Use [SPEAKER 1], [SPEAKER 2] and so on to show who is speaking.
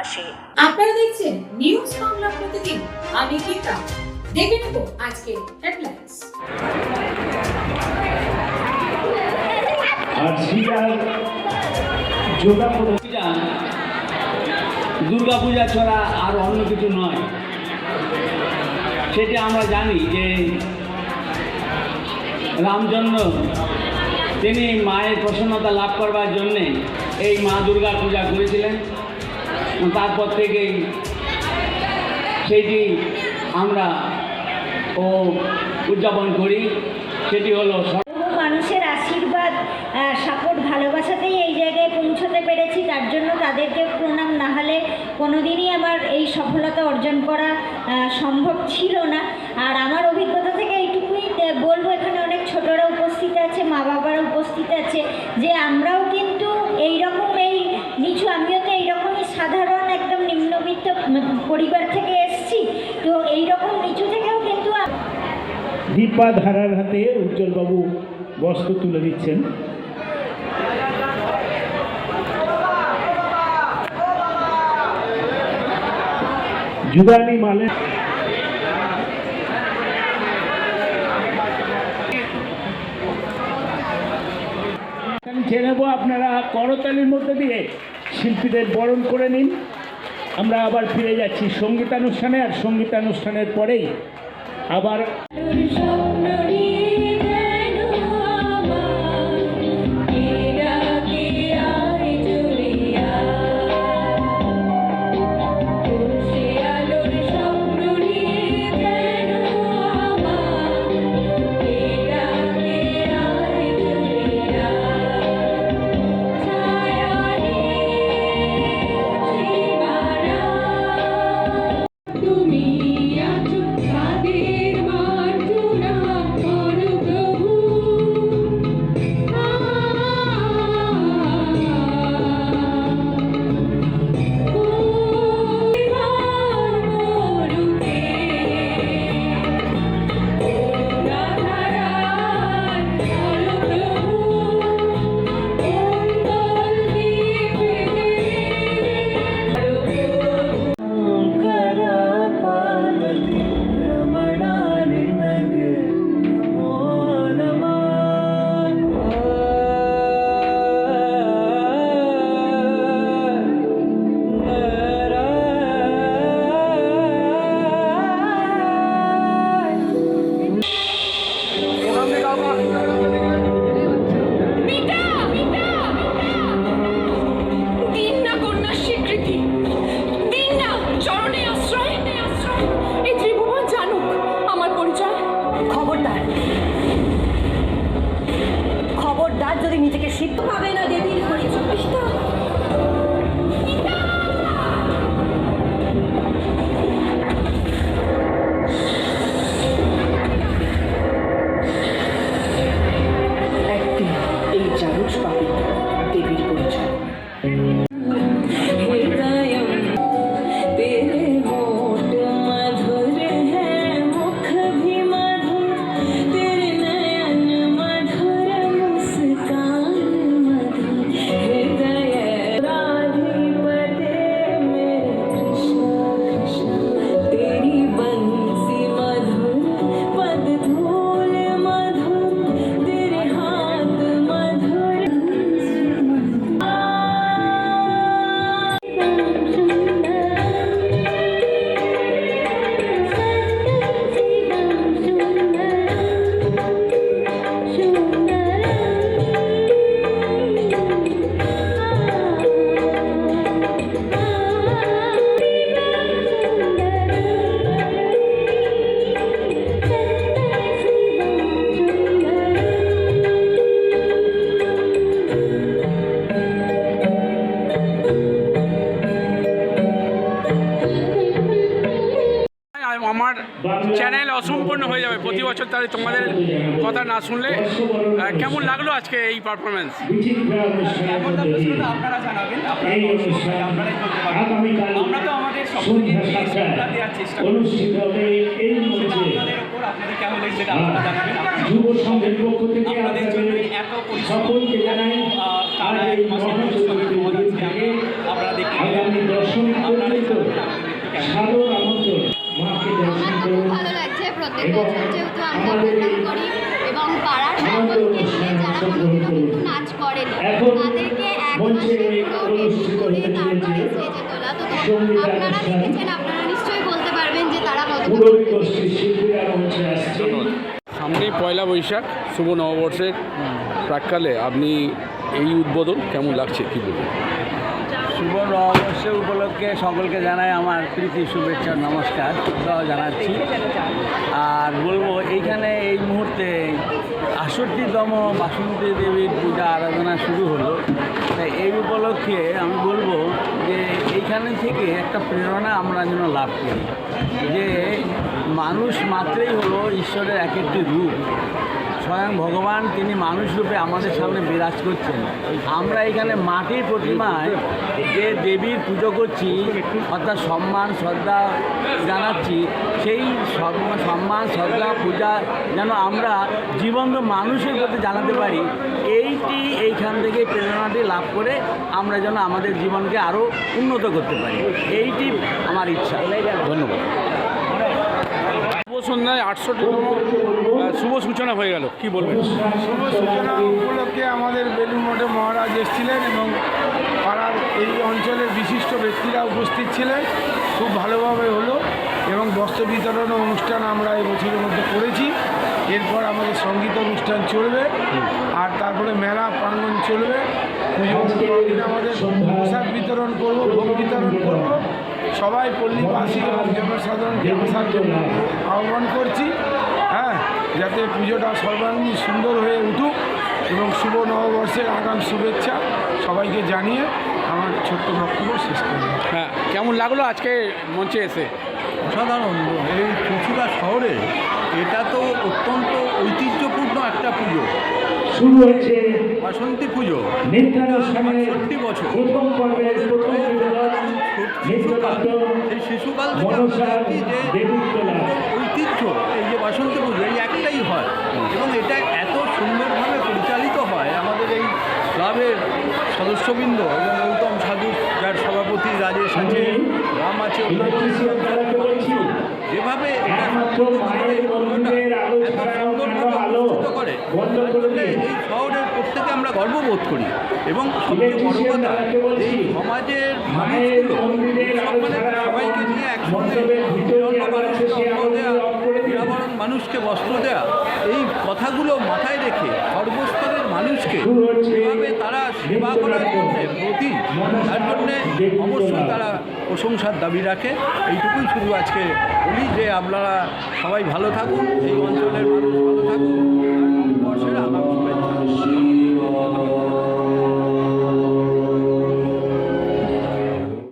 [SPEAKER 1] পাশে
[SPEAKER 2] আপনারা দেখছেন নিউজ বাংলা প্রতিদিন। আমি গীতা। দেখে নেব আজকে হেডলাইন্স
[SPEAKER 3] যোগা
[SPEAKER 4] পূজা। দুর্গা পূজা ছাড়া আর অন্য কিছু নয়। সেটা আমরা জানি যে রামচন্দ্র তিনি মায়ের প্রসন্নতা লাভ করবার জন্যে এই মা দুর্গা পূজা করেছিলেন। তারপর থেকেই সেটি আমরা ও উদযাপন করি। সেটি হলো
[SPEAKER 5] মানুষের আশীর্বাদ সাপোর্ট, ভালোবাসাতেই এই জায়গায় পৌঁছতে পেরেছি। তার জন্য তাদেরকে প্রণাম। না হলে কোনোদিনই আমার এই সফলতা অর্জন করা সম্ভব ছিল না। আর আমার অভিজ্ঞতা থেকে এইটুকুই বলব, এখানে অনেক ছোটরা উপস্থিত আছে, মা বাবারা উপস্থিত আছে, যে আমরাও কিন্তু এই রকম এই নিচু, আমিও তো এইরকমই সাধারণ পরিবার থেকে এসেছি। তো এই রকম নিচু থেকেও কিন্তু
[SPEAKER 3] দীপা ধারার হাতে উজ্জ্বলবাবু বস্ত্র তুলে দিচ্ছেন। যুগানি মালে নেব আপনারা করতালির মধ্যে দিয়ে শিল্পীদের বরণ করে নিন। আমরা আবার ফিরে যাচ্ছি সঙ্গীতানুষ্ঠানে আর সঙ্গীতানুষ্ঠানের পরেই আবার
[SPEAKER 6] আমার
[SPEAKER 7] চ্যানেল অসম্পূর্ণ হয়ে যাবে। প্রতি বছর তাহলে তোমাদের কথা না শুনলে কেমন লাগল আজকে এই পারফরমেন্স
[SPEAKER 8] আপনারা জানাবেন আমরা তো আমাদের দেওয়ার চেষ্টা আপনাদের উপর আপনাদের কেমন লাগছে আপনারা জানাবেন।
[SPEAKER 3] যুব সংঘের পক্ষ থেকে
[SPEAKER 8] আপনাদের জন্য এত পরিশ্রম
[SPEAKER 3] সকলকে জানাই আর
[SPEAKER 8] তারা
[SPEAKER 3] এই
[SPEAKER 8] এক মাসের
[SPEAKER 3] আমাকে
[SPEAKER 8] যেহেতু
[SPEAKER 3] আমরা
[SPEAKER 8] করি
[SPEAKER 3] এবং
[SPEAKER 8] পাড়ার
[SPEAKER 3] সকলকে
[SPEAKER 8] নিয়ে যারা
[SPEAKER 3] কোনোদিনও কিন্তু নাচ করেনি তাদেরকে এক করে তারপরে স্টেজে তোলা।
[SPEAKER 1] তো আপনারা দেখেছেন আপনারা নিশ্চয়ই বলতে পারবেন যে তারা কত
[SPEAKER 7] সামনেই পয়লা বৈশাখ শুভ নববর্ষের প্রাককালে আপনি এই উদ্বোধন কেমন লাগছে কী বলুন
[SPEAKER 4] শুভ নববর্ষের উপলক্ষে সকলকে জানাই আমার প্রীতি, শুভেচ্ছা, নমস্কার। জানাচ্ছি। আর বলব, এইখানে এই মুহূর্তে আষট্টিতম বাসন্তী দেবীর পূজা আরাধনা শুরু হলো। তাই এই উপলক্ষে আমি বলব যে এইখানে থেকে একটা প্রেরণা আমরা যেন লাভ করি। যে মানুষ মাত্রই হলো ঈশ্বরের এক একটি রূপ। স্বয়ং ভগবান তিনি মানুষ রূপে আমাদের সামনে বিরাজ করছেন। আমরা এখানে মাটির প্রতিমায় যে দেবীর পুজো করছি, অর্থাৎ সম্মান, শ্রদ্ধা জানাচ্ছি, সেই সম্মান, শ্রদ্ধা, পূজা যেন আমরা জীবন্ত মানুষের প্রতি জানাতে পারি, এইটি এইখান থেকে প্রেরণাটি লাভ করে আমরা যেন আমাদের জীবনকে আরও উন্নত করতে পারি। এইটি আমার ইচ্ছা।
[SPEAKER 7] ধন্যবাদ। শুভ সন্ধ্যায় আটষট্টিতম শুভ সূচনা হয়ে গেল। কি বলবেন?
[SPEAKER 9] শুভ সূচনা উপলক্ষে আমাদের বেলুর মঠে মহারাজ এসেছিলেন এবং পাড়ার এই অঞ্চলের বিশিষ্ট ব্যক্তিরা উপস্থিত ছিলেন। খুব ভালোভাবে হলো এবং বস্ত্র বিতরণ অনুষ্ঠান আমরা এই বছরের মধ্যে করেছি। এরপর আমাদের সংগীত অনুষ্ঠান চলবে। আর তারপরে মেলা প্রাঙ্গণ চলবে। প্রসাদ বিতরণ করব ভোগ বিতরণ করব। সবাই পল্লীবাসী এবং জনসাধারণকে আসার জন্য আহ্বান করছি হ্যাঁ যাতে পুজোটা সর্বাঙ্গীন সুন্দর হয়ে উঠুক এবং শুভ নববর্ষের আগাম শুভেচ্ছা সবাইকে জানিয়ে আমার ছোট্ট বক্তব্য শেষ করব।
[SPEAKER 7] হ্যাঁ কেমন লাগল আজকে মঞ্চে এসে?
[SPEAKER 9] অসাধারণ এই চুচুড়া শহরে এটা তো অত্যন্ত ঐতিহ্যপূর্ণ একটা পুজো।
[SPEAKER 3] শুরু হয়েছে
[SPEAKER 9] বাসন্তী পুজো
[SPEAKER 3] নৃত্যানুষ্ঠানের প্রথম পর্বের প্রথম বিনোদন
[SPEAKER 9] শিশুকাল
[SPEAKER 3] মনসার দেবীর তোলা
[SPEAKER 9] ঐতিহ্য এই যে বাসন্তী পুজো এই একটাই হয় এবং এটা এত সুন্দরভাবে পরিচালিত হয় আমাদের এই ক্লাবের সদস্যবৃন্দ এবং গৌতম সাধু যার সভাপতি রাজেশ আছে রাম আছে যেভাবে এটা
[SPEAKER 3] একমাত্র মায়ের মন্দিরের আলো
[SPEAKER 9] এত
[SPEAKER 3] ছাড়াও কেন
[SPEAKER 9] সুন্দরভাবে
[SPEAKER 3] আলো
[SPEAKER 9] অনুষ্ঠিত করে
[SPEAKER 3] বন্ধ
[SPEAKER 9] তার
[SPEAKER 3] করে
[SPEAKER 9] জন্যে
[SPEAKER 3] দিন।
[SPEAKER 9] এই শহরের প্রত্যেকে আমরা গর্ববোধ করি। এবং সবচেয়ে বড় কথা এই সমাজের মানুষগুলো সবাইকে নিয়ে একসঙ্গে নিরাবরণ মানুষকে বস্ত্র দেওয়া এই কথাগুলো মাথায় রেখে সর্বস্তরের মানুষকে যেভাবে তারা সেবা করার জন্য প্রতি তার জন্যে অবশ্যই তারা প্রশংসার দাবি রাখে। এইটুকুই শুধু আজকে বলি যে আপনারা সবাই ভালো থাকুন এই অঞ্চলের মানুষ ভালো থাকুন 学长当主任。